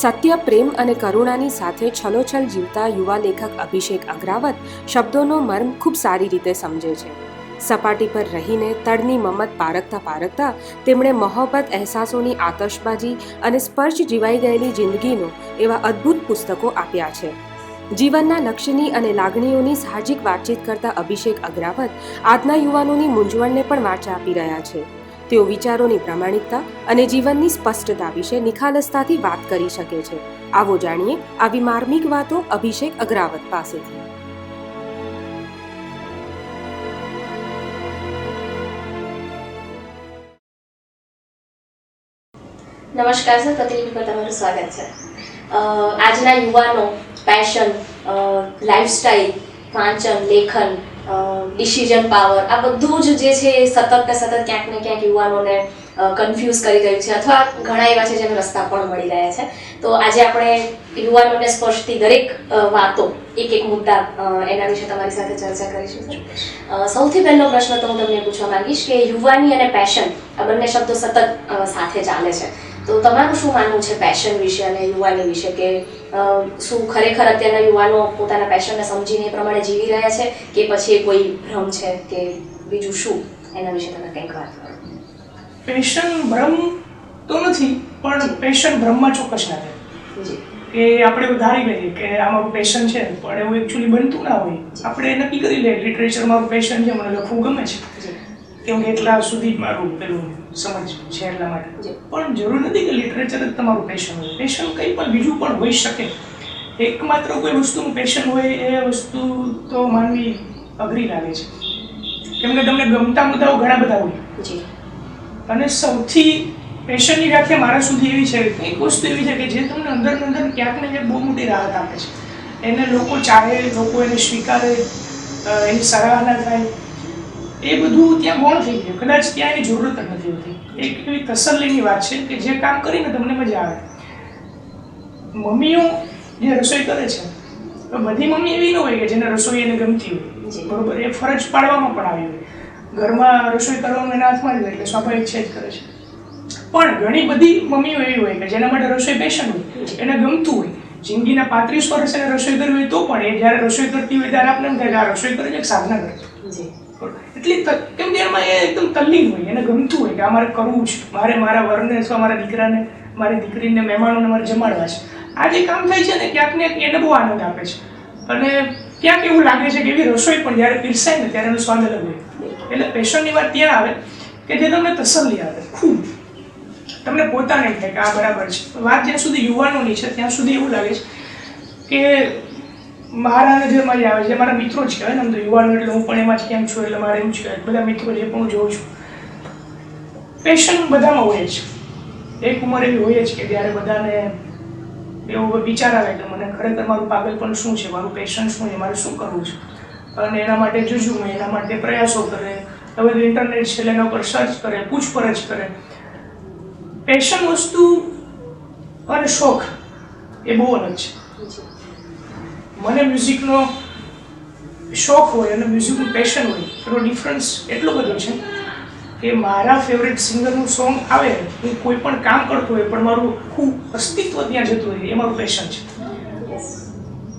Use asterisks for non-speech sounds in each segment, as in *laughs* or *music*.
સત્ય, પ્રેમ અને કરુણાની સાથે છલોછલ જીવતા યુવા લેખક અભિષેક અગ્રાવત શબ્દોનો મર્મ ખૂબ સારી રીતે સમજે છે. સપાટી પર રહીને તળની મમત પારખતા પારખતા તેમણે મોહબ્બત, અહેસાસોની આતશબાજી અને સ્પર્શ જીવાઈ ગયેલી જિંદગીનો એવા અદ્ભુત પુસ્તકો આપ્યા છે. જીવનના લક્ષ્યની અને લાગણીઓની સાહજિક વાતચીત કરતા અભિષેક અગ્રાવત આજના યુવાનોની મૂંઝવણને પણ વાચા આપી રહ્યા છે. તેઓ વિચારોની પ્રામાણિકતા અને જીવનની સ્પષ્ટતા વિશે નિખાલસતાથી વાત કરી શકે છે. આવો જાણીએ આવી માર્મિક વાતો અભિષેક અગ્રાવત પાસેથી. નમસ્કાર સર, પ્રતિનિધિ પર તમારું સ્વાગત છે. આજના યુવાનો પેશન લાઈફસ્ટાઈલ વાંચન, લેખન ડિસિઝન પાવર આ બધું જ જે છે એ સતત ને સતત ક્યાંક ને ક્યાંક યુવાનોને કન્ફ્યુઝ કરી રહ્યું છે અથવા ઘણા એવા છે જેને રસ્તા પણ મળી રહ્યા છે. તો આજે આપણે યુવાનોને સ્પર્શતી દરેક વાતો, એક એક મુદ્દા એના વિશે તમારી સાથે ચર્ચા કરીશું સૌથી પહેલો પ્રશ્ન તો હું તમને પૂછવા માંગીશ કે યુવાની અને પેશન આ બંને શબ્દો સતત સાથે ચાલે છે. તો તમારું શું માનવું છે પેશન વિશે અને યુવાની વિશે કે શું ખરેખર અત્યારના યુવાનો પોતાના પેશનને સમજીને એ પ્રમાણે જીવી રહ્યા છે કે પછી કોઈ ભ્રમ છે કે બીજું શું? એના વિશે તમે કંઈક વાત કરો. પેશન ભ્રમ તો નથી પણ પેશન ભ્રમમાં ચોક્કસ ના રહે કે આપણે ધારી લઈએ કે આ મારું પેશન છે પણ એવું એકચ્યુઅલી બનતું ના હોય. આપણે નક્કી કરી લઈએ લિટરેચર મારું પેશન છે મને લખવું ગમે છે. કેમ કે એટલા સુધી મારું પેલું સમજ છે એટલા માટે. પણ જરૂર નથી કે લિટરેચર જ તમારું પેશન હોય. પેશન કંઈ પણ બીજું પણ હોઈ શકે. એકમાત્ર કોઈ વસ્તુનું પેશન હોય એ વસ્તુ તો માનવી અઘરી લાગે છે. કેમ કે તમને ગમતા મુદ્દાઓ ઘણા બધા હોય. અને સૌથી પેશનની વ્યાખ્યા મારા સુધી એવી છે કે એક વસ્તુ એવી છે કે જે તમને અંદર અંદર ક્યાંક ને ક્યાંક બહુ મોટી રાહત આપે છે. એને લોકો ચાહે લોકો એને સ્વીકારે એની સરાહના થાય. એ બધું ત્યાં ગૌણ થઈ ગયું. કદાચ ત્યાં એની જરૂરત જ નથી હોતી. એક એવી તસલ્લીની વાત છે કે જે કામ કરીને તમને મજા આવે. મમ્મીઓ જે રસોઈ કરે છે તો બધી મમ્મી એવી ન હોય કે જેને રસોઈ એને ગમતી હોય. બરોબર એ ફરજ પાડવામાં પણ આવી હોય. ઘરમાં રસોઈ કરવાનું એના હાથમાં જ એટલે સ્વાભાવિક છે જ કરે છે. પણ ઘણી બધી મમ્મીઓ એવી હોય કે જેના માટે રસોઈ પેશન હોય એને ગમતું હોય. જિંદગીના પાંત્રીસ વર્ષ એને રસોઈ કરવી હોય તો પણ એ જ્યારે રસોઈ કરતી હોય ત્યારે આપણે એમ થાય કે આ રસોઈ કરે છે સાધના કરે છે જી. એટલી કેમ કે એમાં એ એકદમ તલ્લીન હોય, એને ગમતું હોય કે આ મારે કરવું છે. મારે મારા વરને અથવા મારા દીકરાને, મારી દીકરીને, મહેમાનોને મારે જમાડવા છે. આ જે કામ થાય છે ને, ક્યાંક ને એને બહુ આનંદ આપે છે. અને ક્યાંક એવું લાગે છે કે એવી રસોઈ પણ જ્યારે પીરસાય ને ત્યારે એનો સ્વાદ અલગ હોય. એટલે પેશનની વાત ત્યાં આવે કે જે તમને તસલ્લી આપે, ખૂબ. તમને પોતાને થાય કે આ બરાબર છે. વાત જ્યાં સુધી યુવાનોની છે, ત્યાં સુધી એવું લાગે છે કે મારા જે મજા આવે છે, મારા મિત્રો છે ને તો યુવાનો એટલે હું પણ એમાં જ કેમ છું એટલે મારે એમ છે, બધા મિત્રો જે પણ હું જોઉં છું. પેશન બધામાં હોય છે એક ઉંમર એવી હોય જ કે જ્યારે બધાને એવો વિચાર આવે કે મને ખરેખર મારું પાગલપણ શું છે, મારું પેશન શું છે, મારે શું કરવું છે? અને એના માટે જુજુમે એના માટે પ્રયાસો કરે હવે તો ઇન્ટરનેટ છે એના ઉપર સર્ચ કરે, પૂછપરછ કરે. પેશન વસ્તુ અને શોખ એ બહુ અલગ છે. મને મ્યુઝિકનો શોખ હોય અને મ્યુઝિકનું પેશન હોય એનો ડિફરન્સ એટલો બધો છે કે મારા ફેવરેટ સિંગરનું સોંગ આવે હું કોઈ પણ કામ કરતો હોય પણ મારું આખું અસ્તિત્વ ત્યાં જતું હોય એ મારું પેશન છે.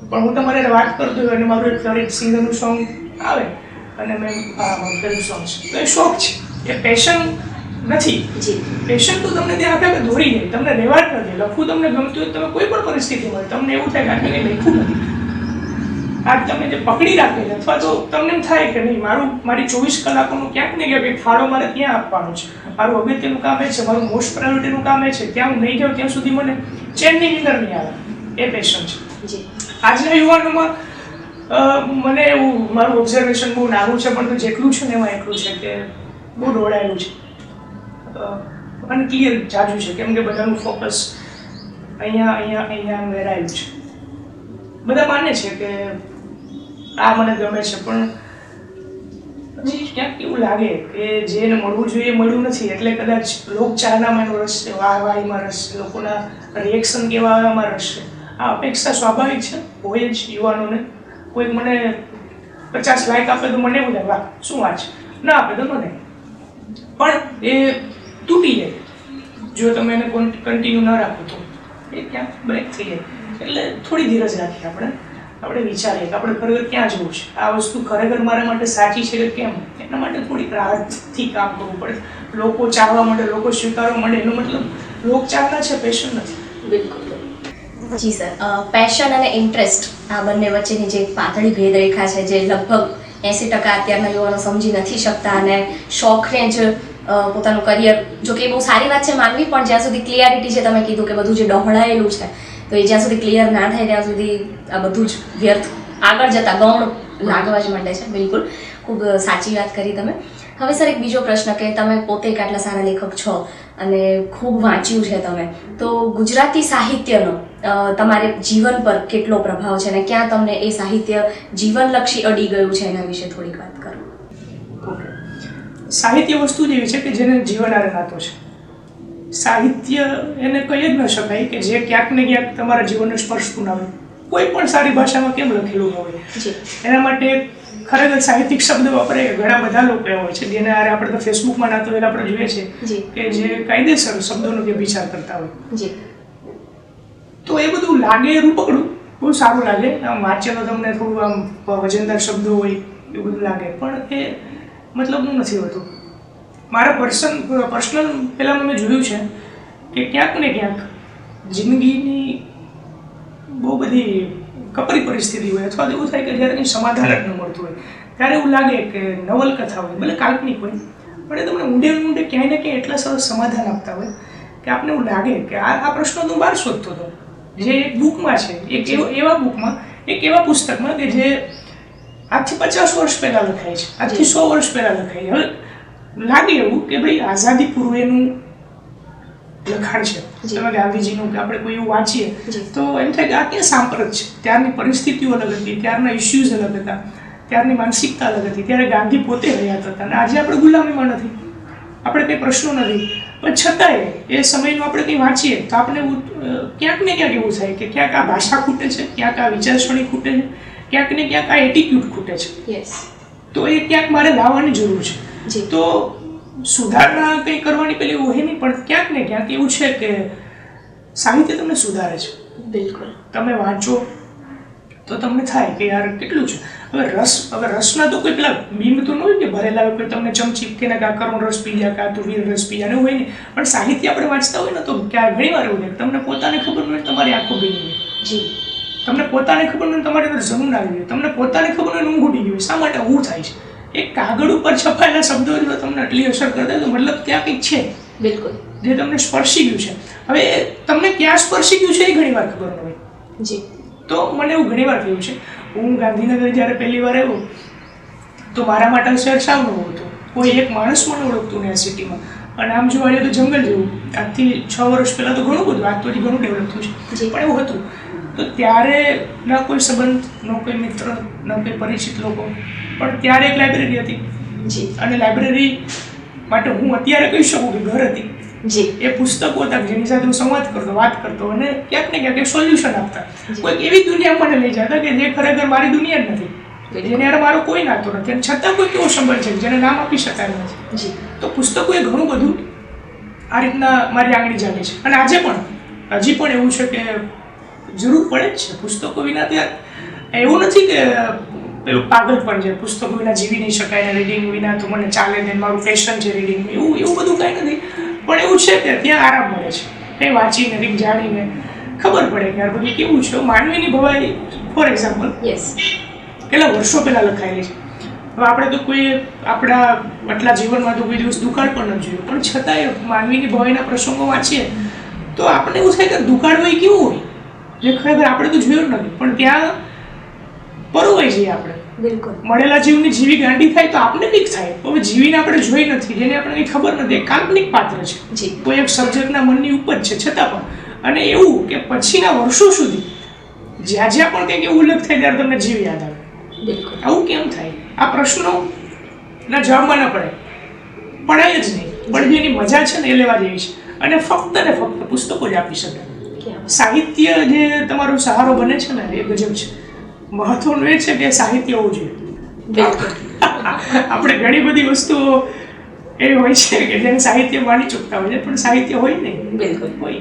પણ હું તમારે વાત કરતો હોય અને મારું એક ફેવરેટ સિંગરનું સોંગ આવે અને મેં આ મારું સોંગ છે. તો એ શોખ છે. એ પેશન નથી. પેશન તો તમને ત્યાં કે દોરી નહીં તમને રહેવા જ નથી લખવું તમને ગમતું હોય તમે કોઈ પણ પરિસ્થિતિમાં તમને એવું થાય કે આ કંઈ લખ્યું નથી. આ તમે જે પકડી રાખે છે અથવા તો તમને એમ થાય કે નહીં મારું મારી ચોવીસ કલાકોનું ક્યાંક ને ક્યાંક એક ફાળો મારે ત્યાં આપવાનો છે. મારું અગત્યનું કામ એ છે મારું મોસ્ટ પ્રાયોરિટીનું કામ એ છે ત્યાં હું નહીં જાઉં ત્યાં સુધી મને ચેનની નીંદર નહીં આવે. એ પેશન છે. આજના યુવાનોમાં મને એવું મારું ઓબ્ઝર્વેશન બહુ નાનું છે પણ જેટલું છે ને એમાં એટલું છે કે બહુ દોડાયેલું છે. અનક્લિયર જાજુ છે કેમ કે બધાનું ફોકસ અહીંયા અહીંયા અહીંયા વેરાયેલું છે. બધા માને છે કે આ મને ગમે છે, પણ પછી ક્યાંક એવું લાગે કે જે એને મળવું જોઈએ મળ્યું નથી. એટલે કદાચ લોકચાહનામાં એનો રસ છે, વાહ વાહીમાં રસ છે, લોકોના રિએક્શન કેવા એમાં રસ છે. આ અપેક્ષા સ્વાભાવિક છે, હોય જ યુવાનોને. કોઈક મને પચાસ લાઈક આપે તો મને એવું વાહ, શું વાત છે? ના આપે તો મને પણ એ તૂટી જાય. જો તમે એને કન્ટિન્યુ ન રાખો તો એ ક્યાંક બ્રેક થઈ જાય. એટલે થોડી ધીરજ રાખીએ આપણે. આપણે વિચારીએ કે આપણે ખરેખર ક્યાં જવું છે? આ વસ્તુ ખરેખર મારા માટે સાચી છે કે કેમ? એના માટે થોડીક રાહતથી કામ કરવું પડે. લોકો ચાહવા માટે, લોકો સ્વીકારવા માટે, એનો મતલબ લોક ચાહના છે પેશન નથી. બિલકુલ. જી સર પેશન અને ઇન્ટરેસ્ટ આ બંને વચ્ચેની જે પાતળી ભેદરેખા છે, જે લગભગ એંસી ટકા અત્યારના યુવાનો સમજી નથી શકતા અને શોખને જ પોતાનું કરિયર જો કે બહુ સારી વાત છે, માનવી, પણ જ્યાં સુધી ક્લિયરિટી છે, તમે કીધું કે બધું જે ડહોળાયેલું છે તો એ જ્યાં સુધી ક્લિયર ના થાય, ત્યાં સુધી આ બધું જ વ્યર્થ આગળ જતા ગૌણ લાગવા જ માંડે છે. બિલકુલ. ખૂબ સાચી વાત કરી તમે. હવે સર એક બીજો પ્રશ્ન કે તમે પોતે એક આટલા સારા લેખક છો અને ખૂબ વાંચ્યું છે તમે. તો ગુજરાતી સાહિત્યનો તમારે જીવન પર કેટલો પ્રભાવ છે અને ક્યાં તમને એ સાહિત્ય જીવનલક્ષી અડી ગયું છે એના વિશે થોડીક વાત કરો. સાહિત્ય વસ્તુ જ એવી છે કે જેને જીવન નાતો છે. સાહિત્ય એને કહી જ ન શકાય કે જે ક્યાંક ને ક્યાંક તમારા જીવનને સ્પર્શતું ના હોય કોઈ પણ સારી ભાષામાં કેમ લખેલું ન હોય. એના માટે ખરેખર સાહિત્યિક શબ્દ વાપરે ઘણા બધા લોકો એવા હોય છે. જેને આરે આપણે તો ફેસબુકમાં ના તો એટલે આપણે જોઈએ છે કે જે કાયદેસર શબ્દોનો જે વિચાર કરતા હોય. તો એ બધું લાગે રૂપકડું. બહુ સારું લાગે. આમ વાંચે તો તમને થોડું આમ વજનદાર શબ્દો હોય એવું બધું લાગે. પણ એ મતલબનું નથી હોતું. મારા પર્સન પર્સનલ પહેલાં મેં જોયું છે કે ક્યાંક ને ક્યાંક જિંદગીની બહુ બધી કપરી પરિસ્થિતિ હોય અથવા તો એવું થાય કે જ્યારે કંઈ સમાધાન જ ન મળતું હોય. ત્યારે એવું લાગે કે નવલકથા હોય ભલે કાલ્પનિક હોય પણ એ તમને ઊંડે ઊંડે ક્યાંય ને ક્યાંય એટલા સરસ સમાધાન આપતા હોય કે આપને એવું લાગે કે આ આ પ્રશ્નો તો હું બહાર શોધતો હતો. જે એક બુકમાં છે એક એવો એવા બુકમાં એક એવા પુસ્તકમાં કે જે આજથી પચાસ વર્ષ પહેલાં લખાય છે આજથી સો વર્ષ પહેલાં લખાય છે. હવે લાગે એવું કે ભાઈ આઝાદી પૂર્વેનું લખાણ છે. તમે ગાંધીજીનું કે આપણે કોઈ એવું વાંચીએ તો એમ થાય કે આ ક્યાં સાંપ્રત છે? ત્યારની પરિસ્થિતિઓ અલગ હતી ત્યારના ઇસ્યુઝ અલગ હતા ત્યારની માનસિકતા અલગ હતી. ત્યારે ગાંધી પોતે હયાત હતા અને આજે આપણે ગુલામીમાં નથી. આપણે કંઈ પ્રશ્નો નથી. પણ છતાંય એ સમયનું આપણે કંઈ વાંચીએ તો આપણે ક્યાંક ને ક્યાંક એવું થાય કે ક્યાંક આ ભાષા ખૂટે છે ક્યાંક આ વિચારસરણી ખૂટે છે ક્યાંક ને ક્યાંક આ એટીટ્યુડ ખૂટે છે. તો એ ક્યાંક મારે લાવવાની જરૂર છે. તો સુધારણા કંઈ કરવાની પેલી હોય નહીં પણ ક્યાંક ને ક્યાંક એવું છે કે સાહિત્ય તમને સુધારે છે. બિલકુલ. તમે વાંચો તો તમને થાય કે યાર કેટલું છે. હવે રસ હવે રસના તો કોઈ પેલા બીમ તો ન હોય કે ભરેલા હોય તમને ચમચી કે ના કરુણ રસ પી ગયા કાં તો વીર રસ પી ગયા હોય નહીં. પણ સાહિત્ય આપણે વાંચતા હોય ને તો ક્યાં ઘણી વાર એવું તમને પોતાને ખબર ન હોય તમારી આંખો ભીની હોય. જી. તમને પોતાને ખબર ન હોય તમારી અંદર જમીન આવી હોય તમને પોતાને ખબર ન હોય ઊંઘ ઉડી ગઈ હોય. શા માટે ઊંઘ થાય છે? એક કાગળ ઉપર છપાયેલા શબ્દો જો તમને આટલી અસર કરતા તો મતલબ ત્યાં કંઈક છે. બિલકુલ. જે તમને સ્પર્શી ગયું છે. હવે તમને ક્યાં સ્પર્શી ગયું છે એ ઘણી વાર ખબર ન હોય. જી. તો મને એવું ઘણી વાર થયું છે. હું ગાંધીનગર જ્યારે પહેલી વાર આવ્યો તો મારા માટે શહેર સાવ નવું હતું? કોઈ એક માણસ મને ઓળખતું નહીં આ સિટીમાં. અને આમ જોવા જઈએ તો જંગલ જેવું. આજથી છ વર્ષ પહેલાં તો ઘણું બધું આજ તો ઘણું ડેવલપ થયું છે. પણ એવું હતું તો ત્યારે ના કોઈ સંબંધ ન કોઈ મિત્ર ન કોઈ પરિચિત લોકો. પણ ત્યારે એક લાઇબ્રેરી હતી. જી. અને લાઇબ્રેરી માટે હું અત્યારે કહી શકું કે ઘર હતી. જી. એ પુસ્તકો હતા જેની સાથે હું સંવાદ કરતો વાત કરતો અને ક્યાંક ને ક્યાંક સોલ્યુશન આપતા. કોઈક એવી દુનિયા મને લઈ જતા કે જે ખરેખર મારી દુનિયા જ નથી. જેને યાર મારો કોઈ નાતો નથી. અને છતાં કોઈ કેવો સંબંધ છે જેને નામ આપી શકાય નથી જી. તો પુસ્તકોએ ઘણું બધું આ રીતના મારી આંગળી જાગે છે. અને આજે પણ હજી પણ એવું છે કે જરૂર પડે જ છે પુસ્તકો વિના ત્યાં એવું નથી કે પેલું પાગલ પણ છે પુસ્તકો વિના જીવી નહીં શકાય ને રીડિંગ વિના તો મને ચાલે ને મારું પેશન છે રીડિંગ એવું એવું બધું કાંઈ નથી. પણ એવું છે કે ત્યાં આરામ મળે છે. કંઈ વાંચીને કંઈક જાણીને ખબર પડે કે આ બધું કેવું છે. માનવીની ભવાઈ ફોર એક્ઝામ્પલ યસ કેટલા વર્ષો પહેલાં લખાયેલી છે. હવે આપણે તો કોઈ આપણા આટલા જીવનમાં તો કોઈ દિવસ દુકાળ પણ ન જોયું. પણ છતાંય માનવીની ભવાઈના પ્રસંગો વાંચીએ તો આપણે એવું થાય કે દુકાળ હોય કેવું હોય? જે ખરેખર આપણે તો જોયું નથી પણ ત્યાં પરોવાઈ જઈએ આપણે. બિલકુલ. મળેલા જીવની જીવી ગાંડી થાય તો આપણે કંઈક થાય હવે જીવીને આપણે જોઈ નથી જેને આપણે કંઈ ખબર નથી કાલ્પનિક પાત્ર છે. જી. કોઈ એક સર્જકના મનની ઉપજ છે છતાં પણ. અને એવું કે પછીના વર્ષો સુધી જ્યાં જ્યાં પણ કંઈક એવું ઉલ્લેખ થાય ત્યારે તમને જીવ યાદ આવે. બિલકુલ. આવું કેમ થાય? આ પ્રશ્નો ના જવાબમાં ના પડે. પડાય જ નહીં. પણ જેની મજા છે ને એ લેવા જેવી છે. અને ફક્ત ને ફક્ત પુસ્તકો જ આપી શકે ક્યાં સાહિત્ય જે તમારો સહારો બને છે ને એ ગજબ છે. મહત્વનું એ છે કે સાહિત્ય હોવું જોઈએ. *laughs* આપણે ઘણી બધી વસ્તુઓ એ હોય છે કે જેને સાહિત્ય માની ચૂકતા હોય છે પણ સાહિત્ય હોય ને બિલકુલ. હોય.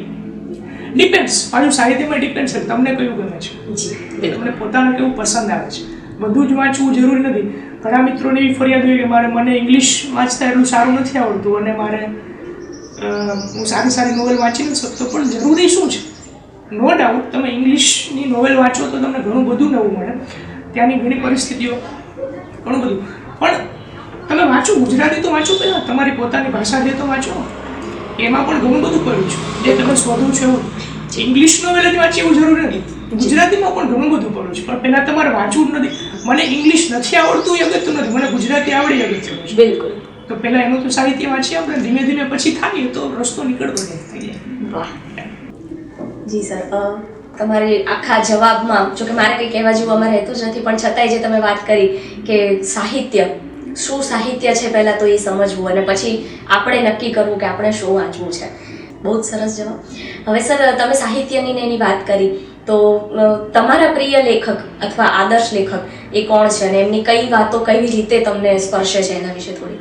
ડિપેન્ડ્સ પાછું સાહિત્યમાં ડિપેન્ડ છે. તમને કયું ગમે છે? તમને પોતાને કેવું પસંદ આવે છે? બધું જ વાંચવું જરૂરી નથી. ઘણા મિત્રોને એવી ફરિયાદ હોય કે મારે મને ઇંગ્લિશ વાંચતા એટલું સારું નથી આવડતું અને મારે હું સારી સારી નોવેલ વાંચી નથી શકતો. પણ જરૂરી શું છે? નો ડાઉટ તમે ઇંગ્લિશની નોવેલ વાંચો તો તમને ઘણું બધું નવું મળે. ત્યાંની ઘણી પરિસ્થિતિઓ ઘણું બધું. પણ તમે વાંચો ગુજરાતી તો વાંચો પહેલાં તમારી પોતાની ભાષા જે તો વાંચો એમાં પણ ઘણું બધું કર્યું છે. જે તમે શોધો છો ઇંગ્લિશ નોવેલ જ વાંચી એવું જરૂર નથી. ગુજરાતીમાં પણ ઘણું બધું પડ્યું છે. પણ પહેલાં તમારે વાંચવું જ નથી. મને ઇંગ્લિશ નથી આવડતું એ અગત્યનું નથી. મને ગુજરાતી આવડી અગત્યનું છે. બિલકુલ. તો પહેલાં એનું તો સાહિત્ય વાંચીએ આપણે ધીમે ધીમે પછી થાય તો રસ્તો નીકળતો જાય થઈ જાય. વાહ. જી સર તમારી આખા જવાબમાં જો કે મારે કંઈ કહેવા જેવું અમારે રહેતું જ નથી, પણ છતાંય જે તમે વાત કરી કે સાહિત્ય, શું સાહિત્ય છે પહેલાં તો એ સમજવું અને પછી આપણે નક્કી કરવું કે આપણે શું વાંચવું છે. બહુ જ સરસ જવાબ. હવે સર, તમે સાહિત્યની ને એની વાત કરી, તો તમારા પ્રિય લેખક અથવા આદર્શ લેખક એ કોણ છે અને એમની કઈ વાતો કઈ રીતે તમને સ્પર્શે છે એના વિશે થોડી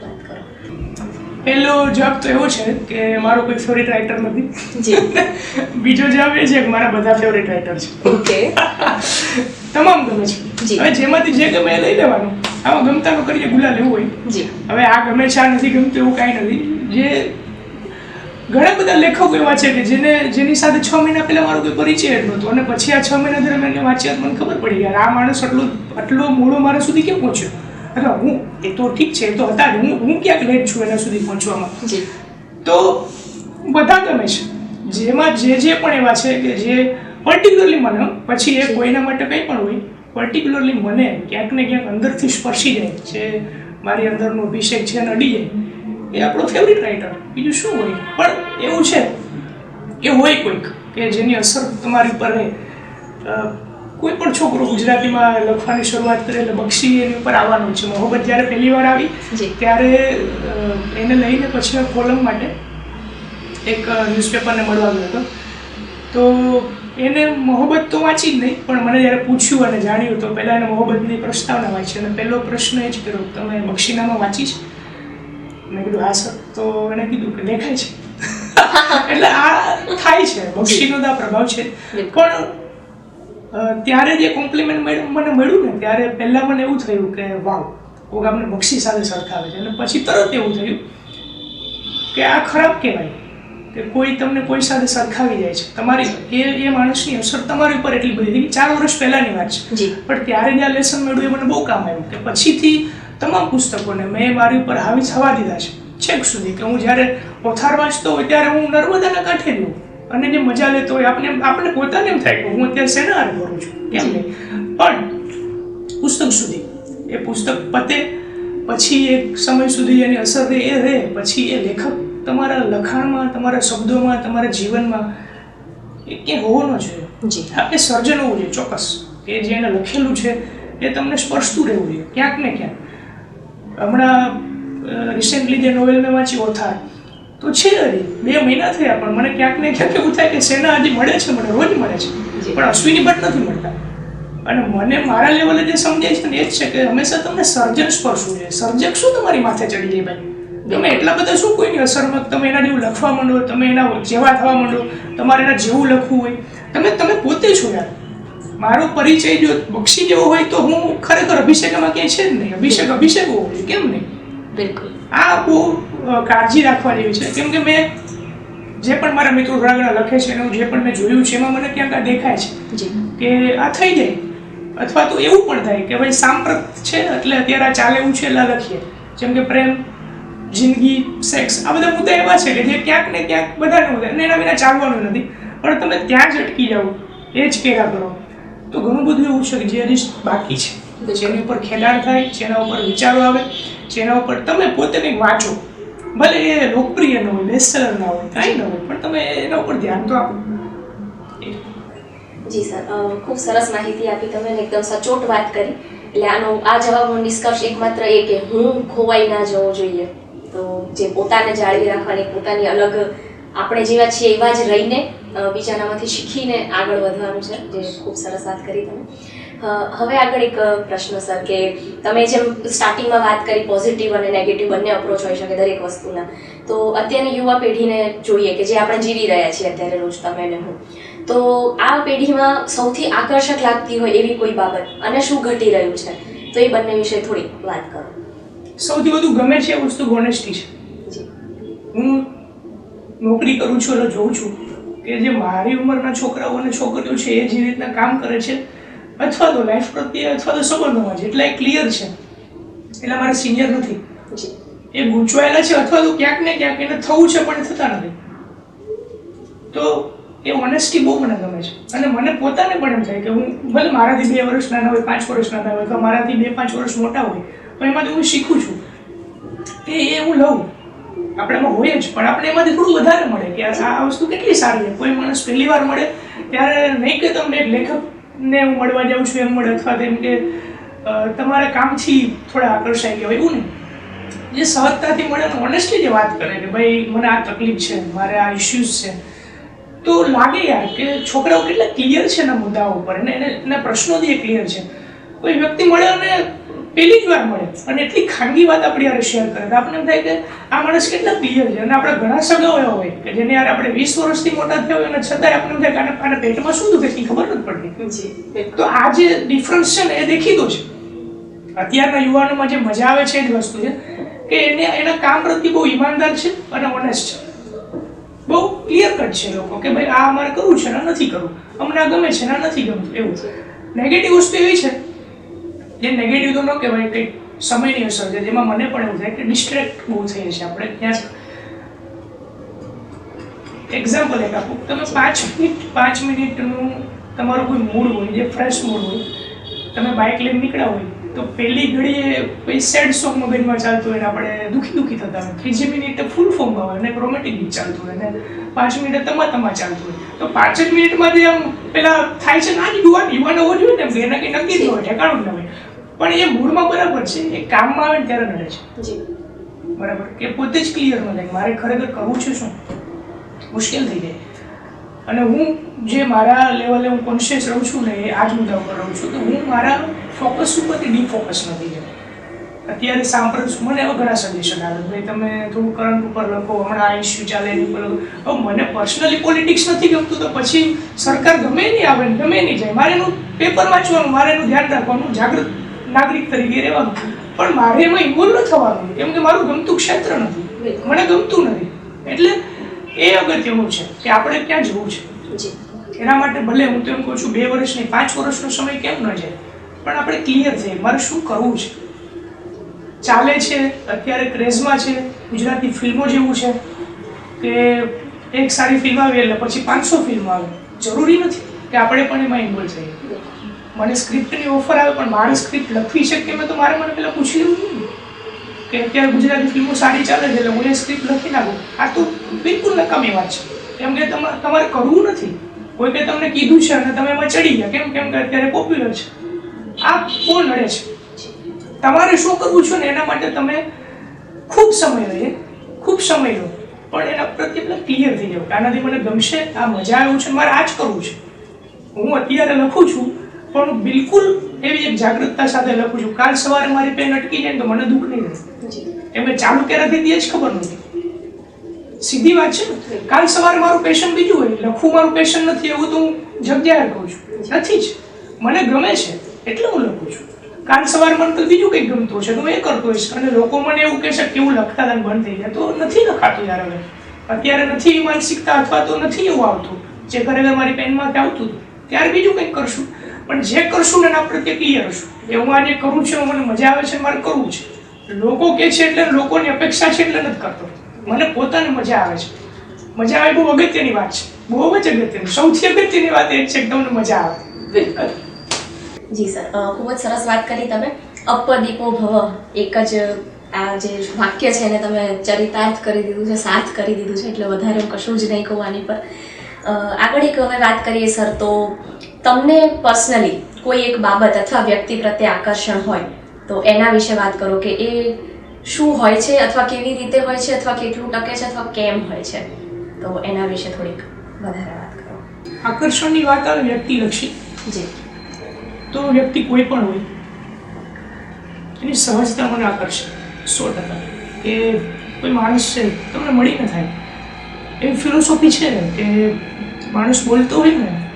પહેલો જવાબ તો એવો છે કે મારો કોઈ ફેવરિટ રાઇટર નથી. *laughs* બીજો જવાબ એ છે કે મારા બધા ફેવરિટ રાઇટર છે. ઓકે. *laughs* તમામ ગમે છે. હવે જેમાંથી જે ગમે એ લઈ લેવાનું. આમાં ગમતાનું કરીએ ગુલા લેવું હોય. હવે આ ગમે છે આ નથી ગમતું એવું કાંઈ નથી. જે ઘણા બધા લેખકો એવા છે કે જેને જેની સાથે છ મહિના પહેલા મારો કોઈ પરિચય જ નહોતો અને પછી આ છ મહિના દરમિયાન વાંચ્યા મને ખબર પડી યાર આ માણસ આટલું આટલો મોડો મારા સુધી કેમ પહોંચ્યો? હું એ તો ઠીક છે એ તો હતા જ. હું હું ક્યાંક લેટ છું એના સુધી પહોંચવામાં. જી. તો બધા ગમે છે. જેમાં જે જે પણ એવા છે કે જે પર્ટિક્યુલરલી મને પછી એ કોઈના માટે કંઈ પણ હોય પર્ટિક્યુલરલી મને ક્યાંક ને ક્યાંક અંદરથી સ્પર્શી જાય જે મારી અંદરનો અભિષેક છે અને અડી જાય. એ આપણો ફેવરિટ રાઇટર બીજું શું હોય? પણ એવું છે કે હોય કોઈક કે જેની અસર તમારી ઉપર રહે. કોઈ પણ છોકરો ગુજરાતીમાં લખવાની શરૂઆત કરે એટલે બક્ષી એની ઉપર આવવાનું છે. મોહબ્બત જ્યારે પહેલી વાર આવી ત્યારે એને લઈને પછી કોલમ માટે એક ન્યૂઝપેપરને મળવા ગયો હતો. તો એને મોહબ્બત તો વાંચી જ નહીં પણ મને જ્યારે પૂછ્યું અને જાણ્યું તો પહેલાં એને મોહબ્બતની પ્રસ્તાવના વાંચી. અને પહેલો પ્રશ્ન એ જ કર્યો તમે બક્ષીનામાં વાંચી છે? મેં કીધું હા સર. તો એને કીધું કે દેખાય છે. *laughs* એટલે આ થાય છે. બક્ષીનો તો આ પ્રભાવ છે. પણ ત્યારે જે કોમ્પ્લિમેન્ટ મને મળ્યું ને ત્યારે પહેલાં મને એવું થયું કે વાવ કોક આપણે બક્ષી સાથે સરખાવે છે. અને પછી તરત એવું થયું કે આ ખરાબ કહેવાય કે કોઈ તમને કોઈ સાથે સરખાવી જાય છે. તમારી એ એ માણસની અસર તમારી ઉપર એટલી બધી થઈ ચાર વર્ષ પહેલાંની વાત છે. પણ ત્યારે જે આ લેસન મળ્યું એ મને બહુ કામ આવ્યું કે પછીથી તમામ પુસ્તકોને મેં મારી ઉપર હાવી થવા દીધા છે. છેક સુધી કે હું જ્યારે ઓથાર વાંચતો હોય ત્યારે હું નર્મદાના કાંઠે રહ્યો. અને જે મજા લેતો હોય આપણે આપણે પોતાને એમ થાય કે હું અત્યારે શેના હારે કરું છું. કેમ નહીં પણ પુસ્તક સુધી. એ પુસ્તક પતે પછી એક સમય સુધી એની અસર રહે એ રહે પછી એ લેખક તમારા લખાણમાં તમારા શબ્દોમાં તમારા જીવનમાં એ ક્યાંય હોવો ન જોઈએ. જી. આપણે સર્જન હોવું જોઈએ ચોક્કસ. કે જે એને લખેલું છે એ તમને સ્પર્શતું રહેવું જોઈએ ક્યાંક ને ક્યાંક. હમણાં રિસેન્ટલી જે નોવેલ મેં વાંચી ઓથાર તો છે હજી. બે મહિના થયા પણ મને ક્યાંક ને ક્યાંક એવું થાય કે સેના હજી મળે છે મને રોજ મળે છે. પણ અશ્વિની ભટ્ટ નથી મળતા. અને મને મારા લેવલે જે સમજાય છે ને એ જ છે કે હંમેશા તમને સર્જન સ્પર્શવું જોઈએ સર્જક શું તમારી માથે ચડી જાય ભાઈ? તમે એટલા બધા શું કોઈની અસરમાં તમે એના જેવું લખવા માંડો તમે એના જેવા થવા માંડો તમારે એના જેવું લખવું હોય. તમે તમે પોતે છો યાર. મારો પરિચય જો બક્ષી જેવો હોય તો હું ખરેખર અભિષેકમાં ક્યાંય છે જ નહીં. અભિષેક અભિષેક હોવો કેમ નહીં? બિલકુલ. આ બહુ કાળજી રાખવા જેવી છે. કેમ કે મેં જે પણ મારા મિત્રો ઘણા ઘણા લખે છે એનું જે પણ મેં જોયું છે એમાં મને ક્યાંક આ દેખાય છે કે આ થઈ જાય. અથવા તો એવું પણ થાય કે ભાઈ સાંપ્રત છે એટલે અત્યારે આ ચાલે એવું છે એટલે લખીએ. જેમ કે પ્રેમ જિંદગી સેક્સ આ બધા મુદ્દા એવા છે કે જે ક્યાંક ને ક્યાંક બધાને મુદ્દા અને એના વિના ચાલવાનું નથી. પણ તમે ત્યાં જ અટકી જાઓ એ જ કેરા કરો. તો ઘણું બધું એવું છે કે જે હજી બાકી છે. જેની ઉપર ખેલાણ થાય જેના ઉપર વિચારો આવે જેના ઉપર તમે પોતે કંઈક વાંચો. ભલે એ લોકપ્રિય ન હોય બેસ્ટસેલર ના હોય, કાંઈ ન હોય, પણ તમે એના ઉપર ધ્યાન તો આપો. જી સર ખૂબ સરસ માહિતી આપી તમે એકદમ સચોટ વાત કરી. એટલે આનો, આ જવાબનો નિષ્કર્ષ એકમાત્ર એ કે હું ખોવાઈ ના જવો જોઈએ. તો જે પોતાને જાળવી રાખવાની, પોતાની અલગ આપણે જેવા છીએ એવા જ રહીને બીજાનામાંથી શીખીને આગળ વધવાનું છે. જે ખૂબ સરસ વાત કરી તમે. હવે આગળ એક પ્રશ્ન સર કે તમે જેમ સ્ટાર્ટિંગમાં વાત કરી પોઝિટિવ અને નેગેટિવ બંને અપ્રોચ હોઈ શકે દરેક વસ્તુના તો અત્યારની યુવા પેઢીને જોઈએ કે જે આપણે જીવી રહ્યા છીએ અત્યારે રોજ તમે ને હું તો આ પેઢીમાં સૌથી આકર્ષક લાગતી હોય એવી કોઈ બાબત અને શું ઘટી રહ્યું છે? તો એ બંને વિશે થોડી વાત કરો. સૌથી વધુ ગમે છે વસ્તુ હોનેસ્ટી છે. હું નોકરી કરું છું અને જોઉં છું કે જે મારી ઉંમરના છોકરાઓ અને છોકરીઓ છે એ જે રીતના કામ કરે છે અથવા તો લાઈફ પ્રત્યે અથવા તો સંબંધોમાં જેટલા એ ક્લિયર છે. એટલે મારા સિનિયર નથી. એ ગૂંચવાયેલા છે અથવા તો ક્યાંક ને ક્યાંક એને થવું છે પણ થતા નથી. તો એ ઓનેસ્ટી બહુ મને ગમે છે. અને મને પોતાને પણ એમ થાય કે હું ભલે મારાથી બે વર્ષ નાના હોય પાંચ વર્ષ નાના હોય અથવા મારાથી બે પાંચ વર્ષ મોટા હોય પણ એમાંથી હું શીખું છું કે એ હું લઉં. આપણામાં હોય જ પણ આપણે એમાંથી થોડું વધારે મળે કે આ વસ્તુ કેટલી સારી છે. કોઈ માણસ પહેલી વાર મળે ત્યારે નહીં કે તમને એક લેખકને હું મળવા જાઉં છું એમ મળે અથવા તો એમ કે તમારા કામથી થોડા આકર્ષાઈ ગયા હોય એવું ને જે સહજતાથી મળે ઓનેસ્ટલી જે વાત કરે કે ભાઈ, મને આ તકલીફ છે, મારે આ ઇશ્યુઝ છે. તો લાગે યાર કે છોકરાઓ કેટલા ક્લિયર છે એના મુદ્દાઓ ઉપર. અને એને, એના પ્રશ્નોથી એ ક્લિયર છે. કોઈ વ્યક્તિ મળે અને પહેલી જ વાર મળે. અને એટલી ખાનગી વાત આપણી યાર શેર કરે. તો આપણને એમ થાય કે આ માણસ કેટલા ક્લિયર છે. અને આપણા ઘણા સગાઓ એવા હોય કે જેને યાર આપણે વીસ વર્ષથી મોટા થયા હોય અને છતાંય આપણને એમ થાય કે આને- પેટમાં શું દુખે છે? ખબર નથી પડતી. તો આ જે ડિફરન્સ છે ને એ દેખીતો છે. અત્યારના યુવાનોમાં જે મજા આવે છે એ જ વસ્તુ છે કે એને એના કામ પ્રત્યે બહુ ઈમાનદાર છે અને ઓનેસ્ટ છે. બહુ ક્લિયર કટ છે લોકો કે ભાઈ આ અમારે કરવું છે ને નથી કરવું. અમને આ ગમે છે ને નથી ગમતું. એવું. નેગેટિવ વસ્તુ એવી છે જે નેગેટિવ તો ન કહેવાય, કંઈક સમયની અસર છે. જેમાં મને પણ એવું થાય કે ડિસ્ટ્રેક્ટ બહુ થઈએ છીએ આપણે. ક્યાંક એક્ઝામ્પલ એક આપું. તમે પાંચ મિનિટ, પાંચ મિનિટનું તમારું કોઈ મૂડ હોય, જે ફ્રેશ મૂડ હોય, તમે બાઇક લઈને નીકળ્યા હોય, તો પહેલી ઘડીએ કોઈ સેડ સોંગ મગજમાં ચાલતું હોય ને આપણે દુઃખી દુઃખી થતા હોય. ત્રીજી મિનિટે ફૂલ ફોર્મમાં હોય અને રોમેન્ટિક ગીત ચાલતું હોય ને પાંચ મિનિટે તમા તમા ચાલતું હોય. તો પાંચ જ મિનિટમાં જે આમ પેલા થાય છે ના યુવાન યુવાન હોવો જોઈએ ને એના કંઈ નક્કી જ હોય, ઠેકાણું જ ન હોય. પણ એ મૂડમાં બરાબર છે એ કામમાં આવે ને ત્યારે નડે છે. બરાબર? કે પોતે જ ક્લિયર ન થાય. મારે ખરેખર કરવું છે શું? મુશ્કેલ થઈ જાય. અને હું જે મારા લેવલે હું કોન્શિયસ રહું છું ને એ આ જ મુદ્દા ઉપર રહું છું કે હું મારા ફોકસ ઉપરથી ડીફોકસ નથી જાય અત્યારે સાંભળું છું. મને એવા ઘણા સજેશન આવે. ભાઈ તમે થોડું કરંટ ઉપર લખો. હમણાં આ ઇસ્યુ ચાલે એની ઉપર લખો મને પર્સનલી પોલિટિક્સ નથી ગમતું તો પછી સરકાર ગમે નહીં આવે ગમે નહીં જાય. મારે એનું પેપર વાંચવાનું મારે એનું ધ્યાન રાખવાનું જાગૃત નાગરિક તરીકે રહેવાનું. પણ મારે એમાં ઇન્વોલ્વ ન થવાનું કેમ કે મારું ગમતું ક્ષેત્ર નથી. મને ગમતું નથી. એટલે એ અગત્યનું છે કે આપણે ક્યાં જવું છે. એના માટે ભલે હું તો એમ કહું છું બે વર્ષ નહીં પાંચ વર્ષનો સમય કેમ ન જાય. પણ આપણે ક્લિયર થઈએ મારે શું કરવું છે. ચાલે છે અત્યારે ક્રેઝમાં છે ગુજરાતી ફિલ્મો જેવું છે કે એક સારી ફિલ્મ આવે એટલે પછી પાંચસો ફિલ્મ આવે. જરૂરી નથી કે આપણે પણ એમાં ઇન્વોલ્વ થઈએ. મને સ્ક્રિપ્ટની ઓફર આવે, પણ મારે સ્ક્રિપ્ટ લખવી છે કે મેં તો મારે મને પહેલાં પૂછી લેવું કે અત્યારે ગુજરાતી ફિલ્મો સારી ચાલે છે એટલે હું એ સ્ક્રિપ્ટ લખી નાખું. આ તો બિલકુલ નકામી વાત છે. કેમ કે તમારે કરવું નથી. કોઈ કે તમને કીધું છે અને તમે એમાં ચડી ગયા. કેમ કેમ કે અત્યારે પોપ્યુલર છે. આ કોણ નડે છે. તમારે શું કરવું છે ને એના માટે તમે ખૂબ સમય લઈએ ખૂબ સમય લો. પણ એના પ્રત્યે પેલા ક્લિયર થઈ જાવ આનાથી મને ગમશે, આ મજા આવ્યું છે, મારે આ જ કરવું છે. હું અત્યારે લખું છું પણ બિલકુલ એવી એક જાગૃતતા સાથે લખું છું કાલ સવારે મારી પેન અટકી જાય તો મને દુઃખ નહીં થાય. એમને એમ ચાલુ ક્યારેથી થઈ એ જ ખબર નથી. સીધી વાત છે ને? કાલ સવારે મારું પેશન બીજું હોય લખવું મારું પેશન નથી એવું તો હું જગ્યાએ કહું છું. નથી જ. મને ગમે છે એટલે હું લખું છું. કાલ સવારે મને તો બીજું કંઈક ગમતું હશે તો હું એ કરતો હોઈશ. અને લોકો મને એવું કહેશે કે એવું લખતા હતા બંધ થઈ ગયા. તો નથી લખાતું યાર હવે. અત્યારે નથી એ માનસિકતા અથવા તો નથી એવું આવતું. જે ખરેખર મારી પેનમાંથી આવતું હતું. ત્યારે બીજું કંઈક કરશું. પણ જે કરશું ને એના પ્રત્યે ક્લિયર હશું કે હું આજે કરું છું, મને મજા આવે છે, મારે કરવું છે. લોકો કે છે એટલે લોકોની અપેક્ષા છે એટલે નથી કરતો. મને પોતાને મજા આવે છે. મજા આવે બહુ અગત્યની વાત છે. બહુ જ અગત્યની. સૌથી અગત્યની વાત એ છે કે તમને મજા આવે. બિલકુલ. જી સર ખૂબ જ સરસ વાત કરી તમે. અપદીપો ભવ, એક જ, આ જે વાક્ય છે એને તમે ચરિતાર્થ કરી દીધું છે સાથ કરી દીધું છે, એટલે વધારે કશું જ નહીં કહું આની પર. આગળ એક હવે વાત કરીએ સર, તો તમને પર્સનલી કોઈ એક બાબત અથવા વ્યક્તિ પ્રત્યે આકર્ષણ હોય તો એના વિશે વાત કરો કે એ શું હોય છે અથવા કેવી રીતે હોય છે અથવા કેટલું ટકે છે અથવા કેમ હોય છે. તો એના વિશે થોડીક વધારે વાત કરો. આકર્ષણની વાત આવે વ્યક્તિલક્ષી. જી. તો વ્યક્તિ કોઈ પણ હોય એની સહજતા મને આકર્ષે સો ટકા. કે કોઈ માણસ છે તમને મળી ન થાય. એવી ફિલોસોફી છે કે માણસ બોલતો હોય ને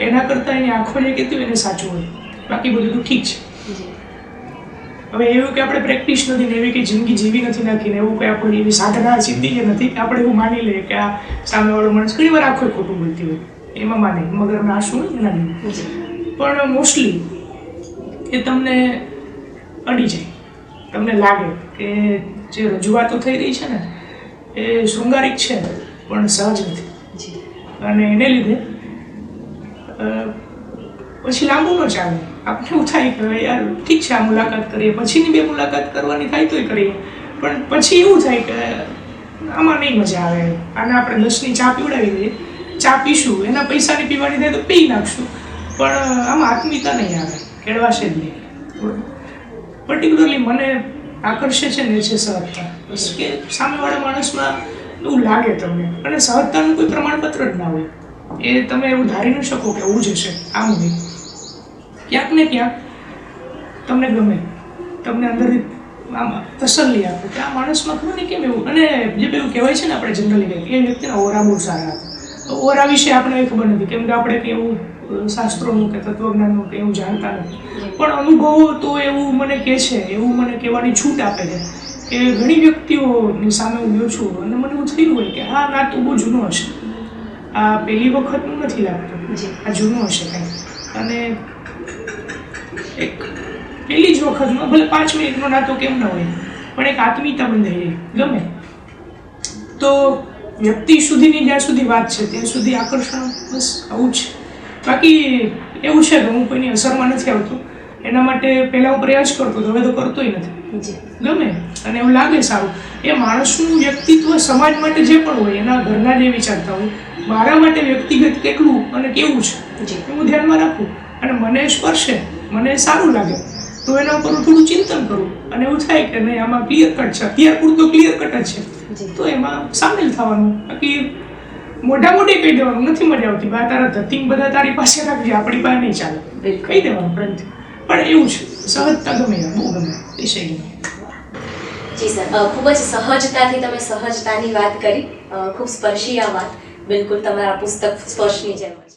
એના કરતાં એની આંખો જે કહેતી હોય એને સાચું હોય. બાકી બધું તો ઠીક છે. હવે એવું કે આપણે પ્રેક્ટિસ નથી ને એવી કે જિંદગી જીવી નથી નાખી ને એવું કે આપણી એવી સાધના સિદ્ધિ કે નથી કે આપણે એવું માની લઈએ કે આ સામેવાળો માણસ ઘણી વાર આખો ખોટું બોલતી હોય. એમાં માને મગરના આંસુ હોય? એના પણ મોસ્ટલી એ તમને અડી જાય. તમને લાગે કે જે રજૂઆતો થઈ રહી છે ને એ શૃંગારિક છે પણ સહજ નથી. અને એને લીધે પછી લાંબુ ન ચાલે. આપણે એવું થાય કે હવે યાર ઠીક છે આ મુલાકાત કરીએ, પછીની બે મુલાકાત કરવાની થાય તોય કરીએ. પણ પછી એવું થાય કે આમાં નહીં મજા આવે. આને આપણે દસની ચા પીવડાવી દઈએ. ચા પીશું, એના પૈસાની પીવાની થાય તો પી નાખશું. પણ આમાં આત્મીયતા નહીં આવે, કેળવાશે જ નહીં. પર્ટિક્યુલરલી મને આકર્ષે છે ને છે સહજતા. બસ કે સામેવાળા માણસમાં એવું લાગે તમને. અને સહજતાનું કોઈ પ્રમાણપત્ર જ ના હોય. એ તમે એવું ધારી ન શકો કે એવું જ હશે, આમ નહીં. ક્યાંક ને ક્યાંક તમને ગમે, તમને અંદરથી આમ તસલ્લી આપે કે આ માણસમાં ખબર નહીં કેમ એવું? અને જે પેલું કહેવાય છે ને આપણે જનરલી કે એ વ્યક્તિના ઓરા બહુ સારા હતા. તો ઓરા વિશે આપણે કંઈ ખબર નથી, કેમ કે આપણે કંઈ એવું શાસ્ત્રોનું કે તત્વજ્ઞાનનું કે એવું જાણતા નથી. પણ અનુભવો તો એવું મને કહે છે, એવું મને કહેવાની છૂટ આપે છે કે ઘણી વ્યક્તિઓની સામે હું છું અને મને એવું થયું હોય કે હા, ના, તો બહુ જૂનો હશે. આ પહેલી વખતનું નથી લાગતું. આ જૂનું હશે કંઈ. અને એક પહેલી જ વખતમાં ભલે પાંચ મિનિટનો નાતો કેમ ન હોય. પણ એક આત્મીયતા બંધાઈ જાય. ગમે. તો વ્યક્તિ સુધીની જ્યાં સુધી વાત છે ત્યાં સુધી આકર્ષણ બસ આવું જ છે. બાકી એવું છે કે હું કોઈની અસરમાં નથી આવતો. એના માટે પહેલાં હું પ્રયાસ કરતો હતો હવે તો કરતોય નથી. ગમે. અને એવું લાગે સારું. એ માણસનું વ્યક્તિત્વ સમાજ માટે જે પણ હોય એના ઘરના જે વિચારતા હોય મારા માટે વ્યક્તિગત કેટલું અને કેવું છે? હું ધ્યાનમાં રાખું. અને મને સ્પર્શે મને સારું લાગે તો એના ઉપર હું થોડું ચિંતન કરું. અને એવું થાય કે નહીં આમાં ક્લિયર કટ છે. અત્યાર પૂરતો ક્લિયર કટ જ છે. તો એમાં સામેલ થવાનું. બાકી મોઢા મોટી કહી દેવાનું નથી મજા આવતી. બા તારા ધતિંગ બધા તારી પાસે રાખજે આપણી પાસે નહીં ચાલે. કહી દેવાનું પરંતુ. પણ એવું છે સહજતા ગમે બહુ ગમે. વિષય જી સર. ખૂબ જ સહજતાથી તમે સહજતાની વાત કરી. ખૂબ સ્પર્શી આ વાત. બિલકુલ તમારા પુસ્તક સ્પર્શની જેમ જ.